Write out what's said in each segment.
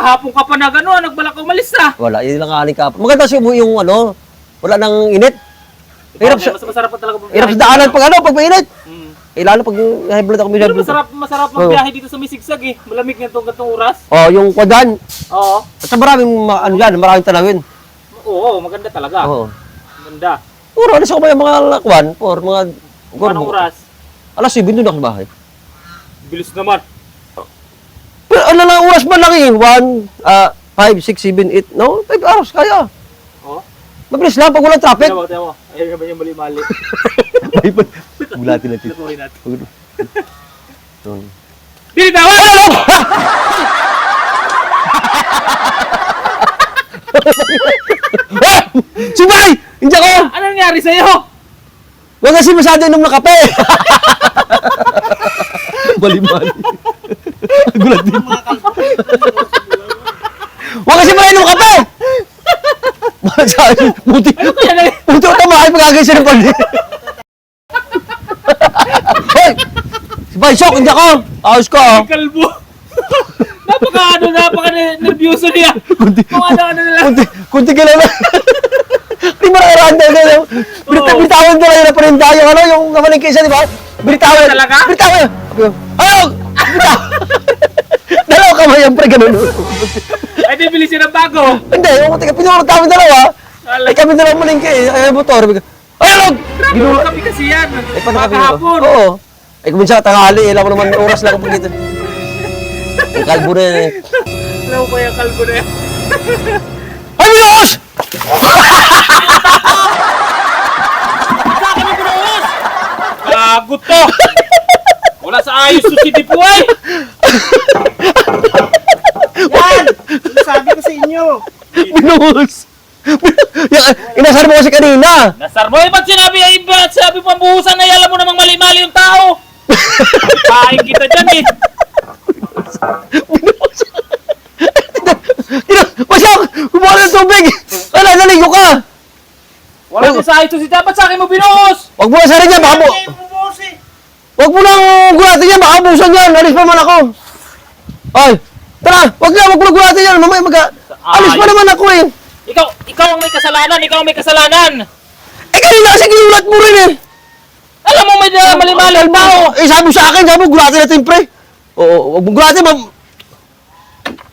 nag ano, nagbalak umalis na. Wala, yun lang aling kapon. Maganda siya yung ano, wala nang init. Hirap sa- mas masarap pa talaga bumiyahe. Hirap sa daanan pag ano, pag mainit. Mm. Eh, lalo pag high blood ako may Pero high blood. masarap, masarap magbiyahe dito sa Misigsag eh. Malamig nga itong gatong oras. Oh, yung kwadyan. Oo. At sa maraming, ma- ano yan, maraming tanawin. Oo, maganda talaga. Oo. Maganda. Puro, alas ako ba yung mga lakwan? Por, mga... Anong oras? Alas 7 doon ako sa bahay. Bilis naman. Pero ano lang oras ba lang eh? 1, ah, 5, 6, 7, 8, no? 5 hours, kaya. Oo. Mabilis lang pag walang traffic. Tiyan mo, tiyan mo. Ayun naman yung mali-mali. Bulatin natin. Tutuloy natin. Hmm. Binitawan! Ano? Ah! Subay! Hindi ako! Ano nangyari sa'yo? Huwag kasi masyado inom ng kape! Bali-bali. Gulat din kasi mainom ng kape! Bakit sa akin? Buti. Buti ko tamahay pagkagay siya ng pag Hoy! Subay, sok! Hindi ako! Ayos ko ah! kalbo. napaka ano, napaka nervyoso niya. Kung ano ano na lang. Kunti, kunti ka lang. Di ba nakaraan tayo na? Birita, Oo. biritawan ko lang yung napaninda yung ano, yung kamalingki isa, di ba? Biritawan. Talaga? Biritawan. Ayaw! Biritawan. Dalawa kamay yan, pre, ganun. Ay, di bilisin ng bago. Hindi, yung tiga, pinulot kami dalawa. Ay kami dalawa malingki, ay motor. Ayaw! Grabe, kami kasi yan. Ay, paano kami Pagkahapon. Oo. Ay, kung minsan tanghali, eh, alam mo naman, oras lang kapag dito. Ang kalbo na yan eh. Alam ko yung kalbo na yan. Ay, yung bunuos! Gago to! Wala sa ayos to si Dipuay! Yan! Sabi ko sa inyo. Yung, inasar mo kasi kanina. Nasar mo, eh, ba't sinabi ay ba't sabi pambuhusan na alam mo namang mali-mali yung tao? Kain kita dyan eh. Ina, Masyak! Kumuha ng tubig! Wala, naligo ka! Wala din sa ayos to si Dapat sa akin mo binuhos! Huwag mo na sarin yan, baka mo... Ay, bubos eh. Huwag mo nang gulatin yan, baka abusan yan! Alis pa man ako! Ay! Tara! Huwag na, huwag mo nang gulatin yan! Mamaya mag... Alis pa naman ako eh! Ikaw, ikaw ang may kasalanan, ikaw ang may kasalanan! Eh kanina kasi ginulat mo rin eh! Alam mo may uh, mali-mali yung tao! Eh sabi sa akin, sabi mo gulatin natin pre! Oo, huwag mo gulatin, mam...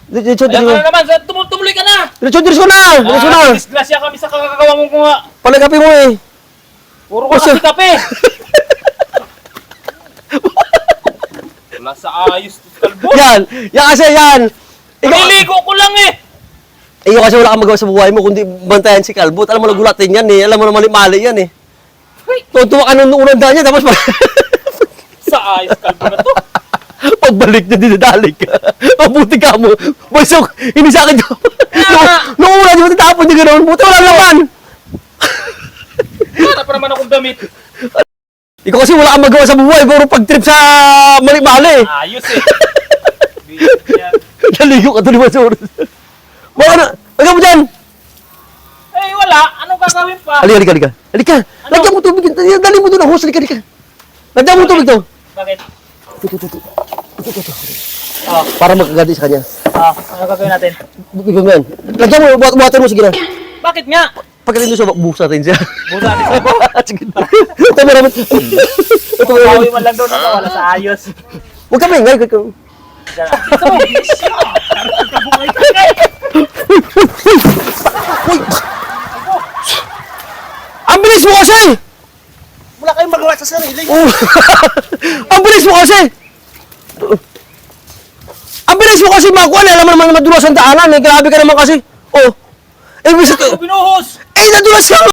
Diretso, Ayan ka diretso. na naman, tumuloy ka na! Diretso, diretso na! Diretso na! Ah, disgrasya kami sa kakagawa mo mga... Palagapin mo eh! Puro ka kasi kape! Wala sa ayos! Yan! Yan kasi yan! Ikaw, Naliligo ko lang eh! Ikaw kasi wala kang magawa sa buhay mo kundi bantayan si Kalbot. Alam mo na gulatin yan eh. Alam mo na mali-mali yan eh. Tuntua ka nung unang daan niya, tapos pa... Sa ayos Kalbo na to! Pagbalik niya, dinadali ka. Mabuti ka mo. Basok, hindi sa akin nung, nung una, di mo tatapon niya gano'n. Buti wala naman. Wala pa naman akong damit! Ikaw kasi wala kang magawa sa buhay. Puro pag-trip sa mali-mali. Ayos eh! Naligo ka tuloy sa oras. Baka na, Huwag mo dyan. Eh wala, anong gagawin pa? Halika, halika, halika. Halika. Lagyan mo tubig. Dali mo doon ang hose. Halika, halika. Lagyan mo tubig to. Bakit? Ah, Para magkagadi sa kanya. Ah, ano gagawin natin? Bigyan mo yan. Lagyan mo, buhat buhatan mo, sige na. Bakit nga? Pagkatin mo siya, buhos natin siya. Busa natin sa sige na. Ito meron. Ito meron. Bawi man lang doon ako, wala sa ayos. Huwag ka maingay. huwag ka- Diyan. Ito mo! Ang bilis mo kasi! Wala kayong magawa sa sarili. Oh. Ang bilis mo kasi! Ang bilis mo kasi makuha na. Alam mo naman madulas ang daanan eh. Grabe ka naman kasi. Oh. Eh, bisa Binuhos! Eh, nadulas ka!